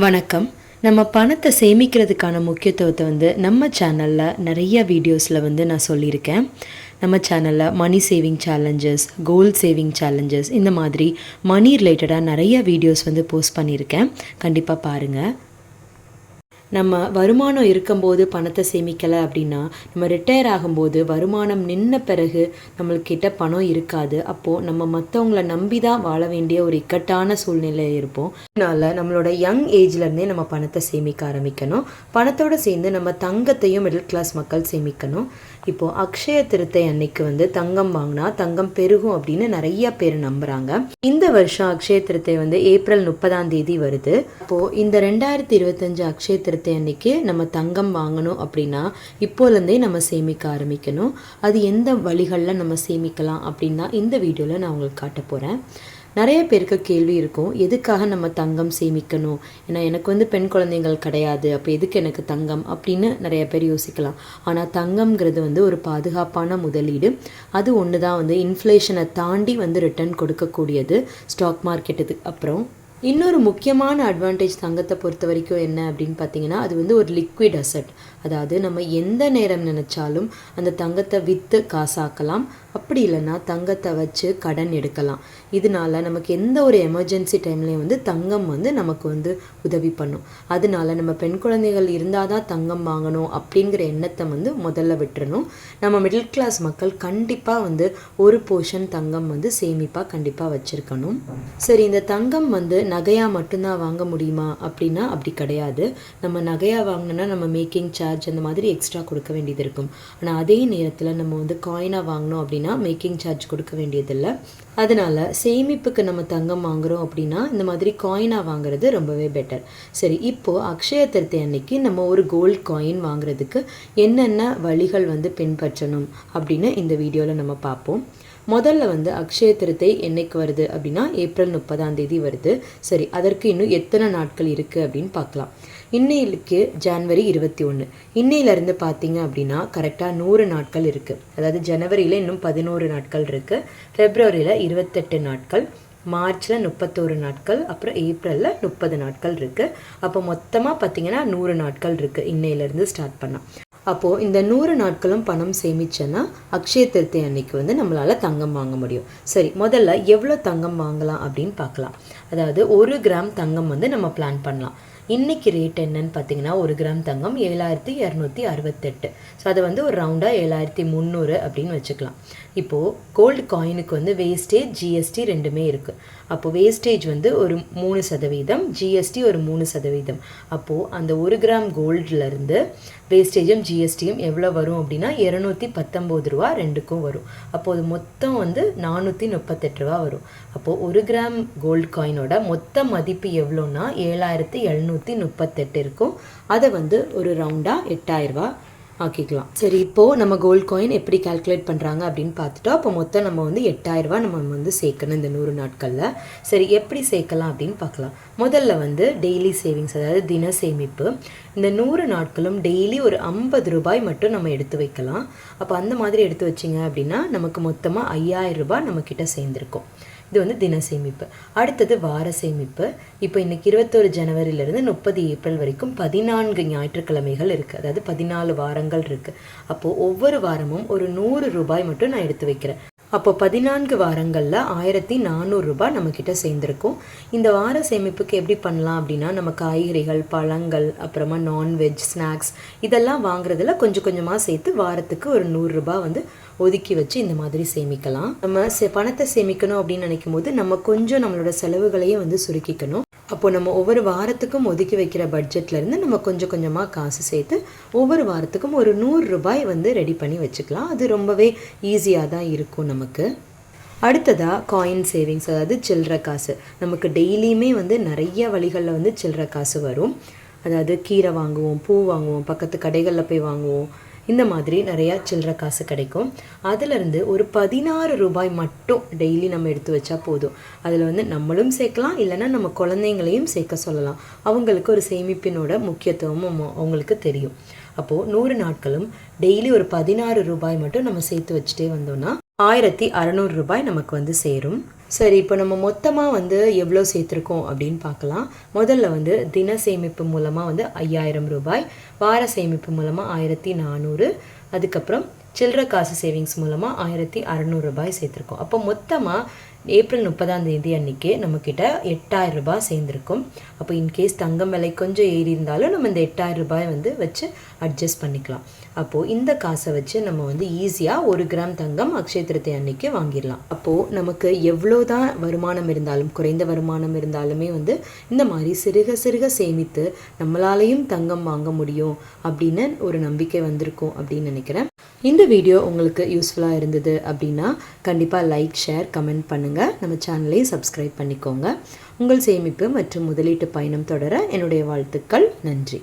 வணக்கம். நம்ம பணத்தை சேமிக்கிறதுக்கான முக்கியத்துவத்தை வந்து நம்ம சேனலில் நிறைய வீடியோஸில் வந்து நான் சொல்லியிருக்கேன். நம்ம சேனலில் money saving challenges gold saving challenges இந்த மாதிரி மணி ரிலேட்டடாக நிறைய வீடியோஸ் வந்து போஸ்ட் பண்ணியிருக்கேன். கண்டிப்பாக பாருங்கள் நம்ம வருமானம் இருக்கும்போது பணத்தை சேமிக்கலை அப்படின்னா நம்ம ரிட்டையர் ஆகும்போது வருமானம் நின்ன பிறகு நம்மள்கிட்ட பணம் இருக்காது. அப்போது நம்ம மற்றவங்கள நம்பி தான் வாழ வேண்டிய ஒரு இக்கட்டான சூழ்நிலை இருப்போம். அதனால நம்மளோட யங் ஏஜ்லேருந்தே நம்ம பணத்தை சேமிக்க ஆரம்பிக்கணும். பணத்தோடு சேர்ந்து நம்ம தங்கத்தையும் மிடில் கிளாஸ் மக்கள் சேமிக்கணும். இப்போது அக்ஷய திருத்தை அன்னைக்கு வந்து தங்கம் வாங்கினா தங்கம் பெருகும் அப்படின்னு நிறைய பேர் நம்புகிறாங்க இந்த வருஷம் அக்ஷய திருத்தை வந்து ஏப்ரல் முப்பதாம் தேதி வருது. அப்போது இந்த ரெண்டாயிரத்தி இருபத்தஞ்சு அக்ஷய திருத்தை அன்னைக்கு நம்ம தங்கம் வாங்கணும் அப்படின்னா இப்போலேருந்தே நம்ம சேமிக்க ஆரம்பிக்கணும். அது எந்த வழிகளில் நம்ம சேமிக்கலாம் அப்படின்னா இந்த வீடியோவில் நான் உங்களுக்கு காட்ட போகிறேன் நிறைய பேருக்கு கேள்வி இருக்கும். எதுக்காக நம்ம தங்கம் சேமிக்கணும்? ஏன்னா எனக்கு வந்து பெண் குழந்தைகள் கிடையாது. அப்போ எதுக்கு எனக்கு தங்கம்? அப்படின்னு நிறைய பேர் யோசிக்கலாம். ஆனால் தங்கம்ங்கிறது வந்து ஒரு பாதுகாப்பான முதலீடு. அது ஒன்று தான் வந்து இன்ஃப்ளேஷனை தாண்டி வந்து ரிட்டர்ன் கொடுக்கக்கூடியது ஸ்டாக் மார்க்கெட்டுக்கு அப்புறம் இன்னொரு முக்கியமான அட்வான்டேஜ் தங்கத்தை பொறுத்த வரைக்கும் என்ன அப்படின்னு பார்த்தீங்கன்னா அது வந்து ஒரு லிக்விட் அசட் அதாவது நம்ம எந்த நேரம் நினச்சாலும் அந்த தங்கத்தை விற்று காசாக்கலாம். அப்படி இல்லைன்னா தங்கத்தை வச்சு கடன் எடுக்கலாம். இதனால நமக்கு எந்த ஒரு எமர்ஜென்சி டைம்லேயும் வந்து தங்கம் வந்து நமக்கு வந்து உதவி பண்ணும். அதனால நம்ம பெண் குழந்தைகள் இருந்தால் தான் தங்கம் வாங்கணும் அப்படிங்கிற எண்ணத்தை வந்து முதல்ல விட்டுறணும். நம்ம மிடில் கிளாஸ் மக்கள் கண்டிப்பாக வந்து ஒரு போர்ஷன் தங்கம் வந்து சேமிப்பாக கண்டிப்பாக வச்சுருக்கணும். சரி இந்த தங்கம் வந்து நகையாக மட்டும்தான் வாங்க முடியுமா அப்படின்னா அப்படி கிடையாது. நம்ம நகையாக வாங்கினோன்னா நம்ம மேக்கிங் சார்ஜ் அந்த மாதிரி எக்ஸ்ட்ரா கொடுக்க வேண்டியது இருக்கும். ஆனால் அதே நேரத்தில் நம்ம வந்து காயினாக வாங்கினோம் அப்படின்னு மேக்கிங் சார்ஜ் கொடுக்க வேண்டியதில்லை. அதனால சேமிப்புக்கு நம்ம தங்கம் வாங்குறோம் அப்படின்னா இந்த மாதிரி காயினாக வாங்குறது ரொம்பவே பெட்டர் சரி இப்போது அக்ஷய திருத்தி அன்னைக்கு நம்ம ஒரு கோல்ட் காயின் வாங்குறதுக்கு என்னென்ன வழிகள் வந்து பின்பற்றணும் அப்படின்னு இந்த வீடியோவில் நம்ம பார்ப்போம். முதல்ல வந்து அக்ஷய திருத்தை என்னைக்கு வருது அப்படின்னா ஏப்ரல் முப்பதாம் தேதி வருது. சரி அதற்கு இன்னும் எத்தனை நாட்கள் இருக்குது அப்படின்னு பார்க்கலாம். இன்னைக்கு ஜான்வரி இருபத்தி ஒன்று இன்னையிலேருந்து பார்த்தீங்க அப்படின்னா கரெக்டாக நூறு நாட்கள் இருக்குது அதாவது ஜனவரியில் இன்னும் பதினோரு நாட்கள் இருக்குது ஃபெப்ரவரியில் இருபத்தெட்டு நாட்கள். மார்ச்சில் முப்பத்தோரு நாட்கள். அப்புறம் ஏப்ரலில் முப்பது நாட்கள் இருக்குது அப்போ மொத்தமாக பார்த்தீங்கன்னா நூறு நாட்கள் இருக்குது இன்னையிலேருந்து ஸ்டார்ட் பண்ணால் அப்போது இந்த நூறு நாட்களும் பணம் சேமிச்சேன்னா அக்ஷய திருத்தை அன்னைக்கு வந்து நம்மளால் தங்கம் வாங்க முடியும். சரி முதல்ல எவ்வளோ தங்கம் வாங்கலாம் அப்படின்னு பார்க்கலாம். அதாவது ஒரு கிராம் தங்கம் வந்து நம்ம பிளான் பண்ணலாம். இன்னைக்கு ரேட் என்னன்னு பார்த்தீங்கன்னா ஒரு கிராம் தங்கம் ஏழாயிரத்தி இரநூத்தி அறுபத்தெட்டு. ஸோ அதை வந்து ஒரு ரவுண்டாக ஏழாயிரத்தி முந்நூறு அப்படின்னு வச்சுக்கலாம். இப்போது கோல்டு காயினுக்கு வந்து வேஸ்டேஜ் ஜிஎஸ்டி ரெண்டுமே இருக்குது அப்போது வேஸ்டேஜ் வந்து ஒரு மூணு சதவீதம் ஜிஎஸ்டி ஒரு மூணு சதவீதம். அப்போது அந்த ஒரு கிராம் கோல்டுலேருந்து வேஸ்டேஜும் ஜிஎஸ்டியும் எவ்வளோ வரும் அப்படின்னா இரநூத்தி பத்தொம்போது ரூபா ரெண்டுக்கும் வரும். அப்போது மொத்தம் வந்து நானூற்றி முப்பத்தெட்டு ரூபா வரும். அப்போது ஒரு கிராம் கோல்டு காயினோட மொத்த மதிப்பு எவ்வளோன்னா ஏழாயிரத்தி எழுநூற்றி முப்பத்தெட்டு இருக்கும். அதை வந்து ஒரு ரவுண்டாக எட்டாயிரரூபா ஆக்கிக்கலாம். சரி இப்போது நம்ம கோல்ட் காயின் எப்படி கால்குலேட் பண்ணுறாங்க அப்படின்னு பார்த்துட்டோம். அப்போ மொத்தம் நம்ம வந்து எட்டாயிரரூபா நம்ம வந்து சேர்க்கணும் இந்த நூறு நாட்களில். சரி எப்படி சேர்க்கலாம் அப்படின்னு பார்க்கலாம். முதல்ல வந்து டெய்லி சேவிங்ஸ் அதாவது தின சேமிப்பு. இந்த நூறு நாட்களும் டெய்லி ஒரு ஐம்பது ரூபாய் மட்டும் நம்ம எடுத்து வைக்கலாம். அப்போ அந்த மாதிரி எடுத்து வச்சிங்க அப்படின்னா நமக்கு மொத்தமாக ஐயாயிரம் ரூபாய் நம்மக்கிட்ட சேர்ந்துருக்கும். இது வந்து தின சேமிப்பு. அடுத்தது வார சேமிப்பு. இப்போ இன்னைக்கு இருபத்தொரு ஜனவரியிலிருந்து முப்பது ஏப்ரல் வரைக்கும் பதினான்கு ஞாயிற்றுக்கிழமைகள் இருக்குது அதாவது பதினாலு வாரங்கள் இருக்குது அப்போது ஒவ்வொரு வாரமும் ஒரு நூறு ரூபாய் மட்டும் நான் எடுத்து வைக்கிறேன். அப்போ பதினான்கு வாரங்களில் ஆயிரத்தி நானூறுரூபா நம்மக்கிட்ட சேர்ந்துருக்கும். இந்த வார சேமிப்புக்கு எப்படி பண்ணலாம் அப்படின்னா நம்ம காய்கறிகள் பழங்கள் அப்புறமா நான்வெஜ் ஸ்நாக்ஸ் இதெல்லாம் வாங்குறதுல கொஞ்சம் கொஞ்சமாக சேர்த்து வாரத்துக்கு ஒரு நூறுரூபா வந்து ஒதுக்கி வச்சு இந்த மாதிரி சேமிக்கலாம். நம்ம சே பணத்தை சேமிக்கணும் அப்படின்னு நினைக்கும் போது நம்ம கொஞ்சம் நம்மளோட செலவுகளையும் வந்து சுருக்கிக்கணும். அப்போ நம்ம ஒவ்வொரு வாரத்துக்கும் ஒதுக்கி வைக்கிற பட்ஜெட்லேருந்து நம்ம கொஞ்சம் கொஞ்சமாக காசு சேர்த்து ஒவ்வொரு வாரத்துக்கும் ஒரு நூறு ரூபாய் வந்து ரெடி பண்ணி வச்சுக்கலாம். அது ரொம்பவே ஈஸியாக தான் இருக்கும் நமக்கு. அடுத்ததாக காயின் சேவிங்ஸ் அதாவது சில்லற காசு. நமக்கு டெய்லியுமே வந்து நிறைய வழிகளில் வந்து சில்லற காசு வரும். அதாவது கீரை வாங்குவோம் பூ வாங்குவோம் பக்கத்து கடைகளில் போய் வாங்குவோம். இந்த மாதிரி நிறையா சில்லற காசு கிடைக்கும். அதிலிருந்து ஒரு பதினாறு ரூபாய் மட்டும் டெய்லி நம்ம எடுத்து வச்சா போதும். அதில் வந்து நம்மளும் சேர்க்கலாம் இல்லைன்னா நம்ம குழந்தைங்களையும் சேர்க்க சொல்லலாம். அவங்களுக்கு ஒரு சேமிப்பினோட முக்கியத்துவமும் அவங்களுக்கு தெரியும். அப்போது நூறு நாட்களும் டெய்லி ஒரு பதினாறு ரூபாய் மட்டும் நம்ம சேர்த்து வச்சுட்டே வந்தோம்னா ஆயிரத்தி அறநூறு ரூபாய் நமக்கு வந்து சேரும். சரி இப்போ நம்ம மொத்தமாக வந்து எவ்வளோ சேர்த்துருக்கோம் அப்படின்னு பார்க்கலாம். முதல்ல வந்து தின சேமிப்பு மூலமாக வந்து ஐயாயிரம் ரூபாய் வார சேமிப்பு மூலமாக ஆயிரத்தி நானூறு அதுக்கப்புறம் சில்லற காசு சேவிங்ஸ் மூலமாக ஆயிரத்தி அறநூறு ரூபாய் சேர்த்துருக்கோம். அப்போ மொத்தமாக ஏப்ரல் முப்பதாம் தேதி அன்றைக்கி நம்மக்கிட்ட எட்டாயிரம் ரூபாய் சேர்ந்துருக்கும். அப்போ இன்கேஸ் தங்கம் விலை கொஞ்சம் ஏறி இருந்தாலும் நம்ம இந்த எட்டாயிரம் ரூபாய் வந்து வச்சு அட்ஜஸ்ட் பண்ணிக்கலாம். அப்போது இந்த காசை வச்சு நம்ம வந்து ஈஸியாக ஒரு கிராம் தங்கம் அக்ஷய அன்னைக்கு வாங்கிடலாம். அப்போது நமக்கு எவ்வளோ தான் வருமானம் இருந்தாலும் குறைந்த வருமானம் இருந்தாலுமே வந்து இந்த மாதிரி சிறுக சிறுக சேமித்து நம்மளாலையும் தங்கம் வாங்க முடியும் அப்படின்னு ஒரு நம்பிக்கை வந்திருக்கும் அப்படின்னு நினைக்கிறேன். இந்த வீடியோ உங்களுக்கு யூஸ்ஃபுல்லாக இருந்தது அப்படின்னா கண்டிப்பாக லைக் ஷேர் கமெண்ட் பண்ணுங்கள் நம்ம சேனலையும் சப்ஸ்கிரைப் பண்ணிக்கோங்க. உங்கள் சேமிப்பு மற்றும் முதலீட்டு பயணம் தொடர என்னுடைய வாழ்த்துக்கள். நன்றி.